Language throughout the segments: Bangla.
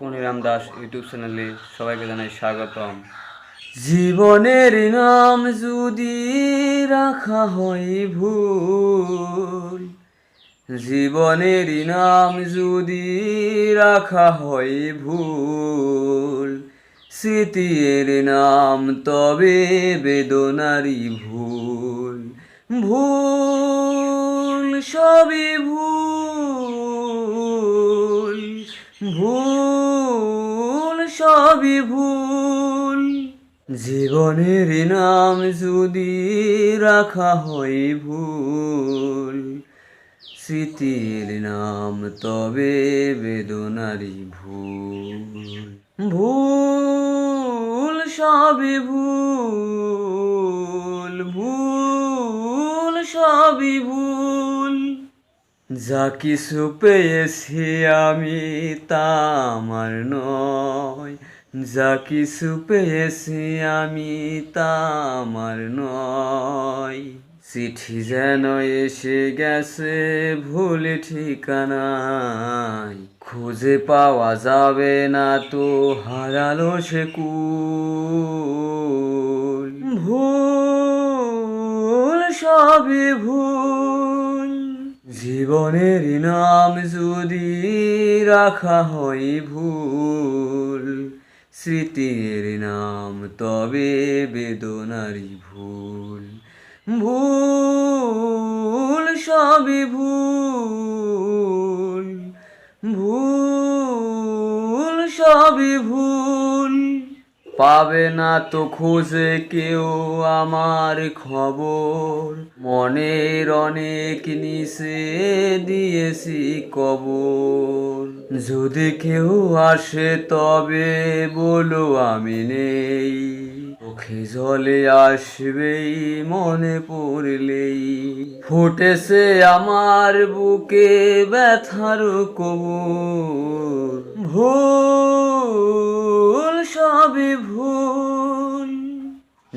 পনিরাম দাস ইউটিউব চ্যানেলে সবাইকে জানাই স্বাগতম। জীবনের নাম যদি রাখা হয় ভুল, জীবনের নাম যদি রাখা হয় ভুল, স্মৃতির নাম তবে বেদনারি ভুল। ভুল সবই ভুল ভুল সবই ভুল। জীবনের নাম যদি রাখা হয় ভুল, স্মৃতির নাম তবে বেদনারি ভুল। ভুল সবই ভুল ভুল সবই ভুল। যা কিছু পেয়েছি আমি তা আমার নয়। যা কিছু পেয়েছি আমি তা আমার নয়। চিঠি যেন এসে গেছে ভুল ঠিকানায়। খুঁজে পাওয়া যাবে না তো হারালো সে কুল। ভুল সবই ভুল। জীবনের নাম যদি রাখা হয় ভুল, স্মৃতির নাম তবে বেদনারি ভুল। ভুল সবই ভুল ভুল সবই ভুল। পাবে না তো খোঁজে কেউ আমার খবর। মনের অনেক নিচে দিয়েছি কবর। যদি কেউ আসে তবে বলো আমি নেই। চোখে জলে আসবেই, মনে পড়লেই। ফুটেছে আমার বুকে ব্যথার কবর। ভুল সবই ভুল।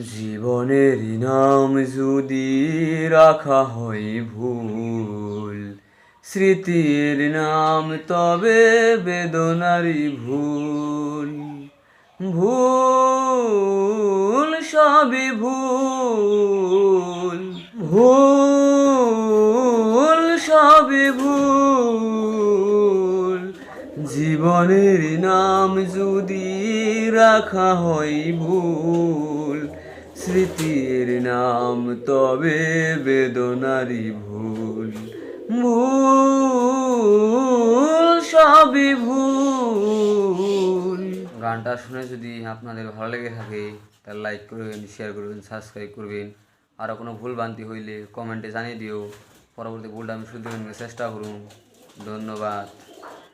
জীবনের নাম যদি রাখা হয় ভুল, স্মৃতির নাম তবে বেদনারি ভুল। ভুল সবই ভুল। ভুল জীবনের নাম যদি রাখা হয় ভুল, স্মৃতির নাম তবে বেদনারি ভুল। ভুল সবই ভুল। গানটা শুনে যদি আপনাদের ভালো লেগে থাকে, তাহলে লাইক করবেন শেয়ার করবেন সাবস্ক্রাইব করবেন। আরও কোনো ভুল ভ্রান্তি হইলে কমেন্টে জানিয়ে দিও। পরবর্তী ভুলটা আমি শুধরে চেষ্টা করুন। ধন্যবাদ।